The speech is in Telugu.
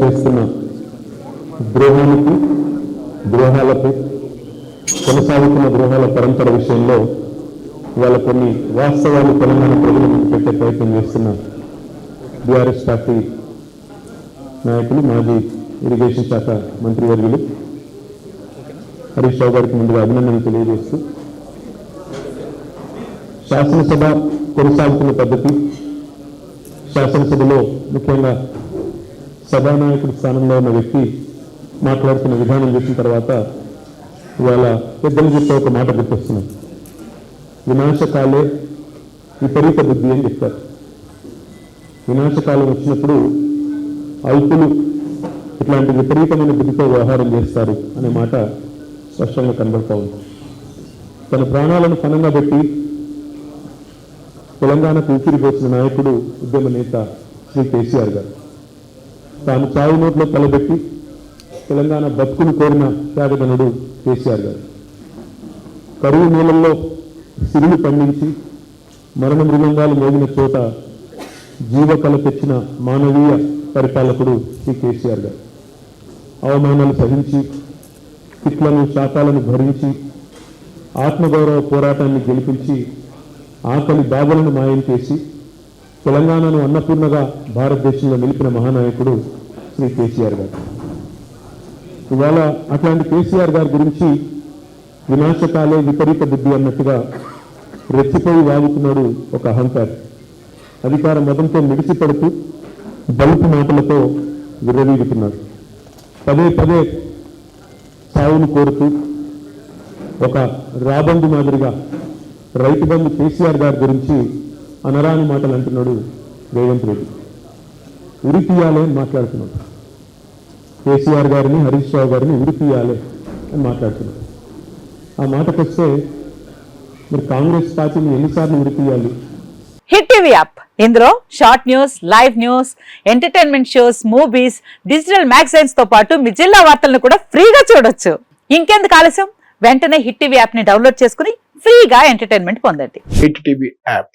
చేస్తున్న ద్రోహానికి ద్రోహాలపై కొనసాగుతున్న ద్రోహాల పరంపర విషయంలో ఇవాళ కొన్ని వాస్తవాలు తెలంగాణ ప్రజల పెట్టే ప్రయత్నం చేస్తున్న బీఆర్ఎస్ పార్టీ నాయకులు మాజీ ఇరిగేషన్ శాఖ మంత్రివర్యులు. హరీష్ రావు గారికి ముందుగా అభినందనలు తెలియజేస్తూ శాసనసభ కొనసాగుతున్న పద్ధతి శాసనసభలో ముఖ్యంగా సభానాయకుడి స్థానంలో ఉన్న వ్యక్తి మాట్లాడుతున్న విధానం చూసిన తర్వాత ఇవాళ పెద్దలు చెప్పే ఒక మాట గుర్తొస్తున్నాం వినాశకాలే విపరీత బుద్ధి అని చెప్తారు వినాశకాలం వచ్చినప్పుడు అల్పులు ఇట్లాంటి విపరీతమైన బుద్ధితో వ్యవహారం చేస్తారు అనే మాట స్పష్టంగా కనబడతా ఉంది. తన ప్రాణాలను పనంగా పెట్టి తెలంగాణకు ఊపిరిపోసిన నాయకుడు ఉద్యమ నేత శ్రీ కేసీఆర్ గారు. తాను చావు నోట్లో తలబెట్టి తెలంగాణ బతుకును కోరిన త్యాగదనుడు కేసీఆర్ గారు. కరువు నీళ్ళల్లో సిరులు పండించి మరణ మృగంగాలు మోగిన చోట జీవకళ తెచ్చిన మానవీయ పరిపాలకుడు శ్రీ కేసీఆర్ గారు. అవమానాలు సహించి కిట్లను శాతాలను భరించి ఆత్మగౌరవ పోరాటాన్ని గెలిపించి ఆకలి బాధలను మాయం చేసి తెలంగాణను అన్నపూర్ణగా భారతదేశంలో నిలిపిన మహానాయకుడు శ్రీ కేసీఆర్ గారు. ఇవాళ అట్లాంటి కేసీఆర్ గారి గురించి వినాశకాలే విపరీత బుద్ధి అన్నట్టుగా రెచ్చిపోయి వాగుతున్నాడు ఒక అహంకారి. అధికార మతంతో మిడిసిపడుతూ బలుపు మాటలతో విర్రవీగుతున్నాడు. పదే పదే సావును కోరుతూ ఒక రాబందు మాదిరిగా రైతు బంధు కేసీఆర్ గారి గురించి అనరాని మాటలు అంటున్నాడు రేవంత్ రెడ్డి. ఉరి తీయాలి అని మాట్లాడుతున్నాడు. కేసీఆర్ గారిని హరీష్ రావు గారిని ఉరి తీయాలి అని మాట్లాడుతున్నాడు. ఆ మాటకొస్తే మరి కాంగ్రెస్ పార్టీని ఎన్నిసార్లు ఉరి తీయాలి హిట్ టీవీ యాప్. ఇందులో short news live news entertainment shows movies digital మ్యాగజైన్స్తో పాటు మీ జిల్లా వార్తలను కూడా ఫ్రీగా చూడొచ్చు. ఇంకెందుకు ఆలస్యం? వెంటనే హిట్ టీవీ యాప్ని డౌన్లోడ్ చేసుకుని ఫ్రీగా ఎంటర్టైన్మెంట్ పొందండి. Hit TV app.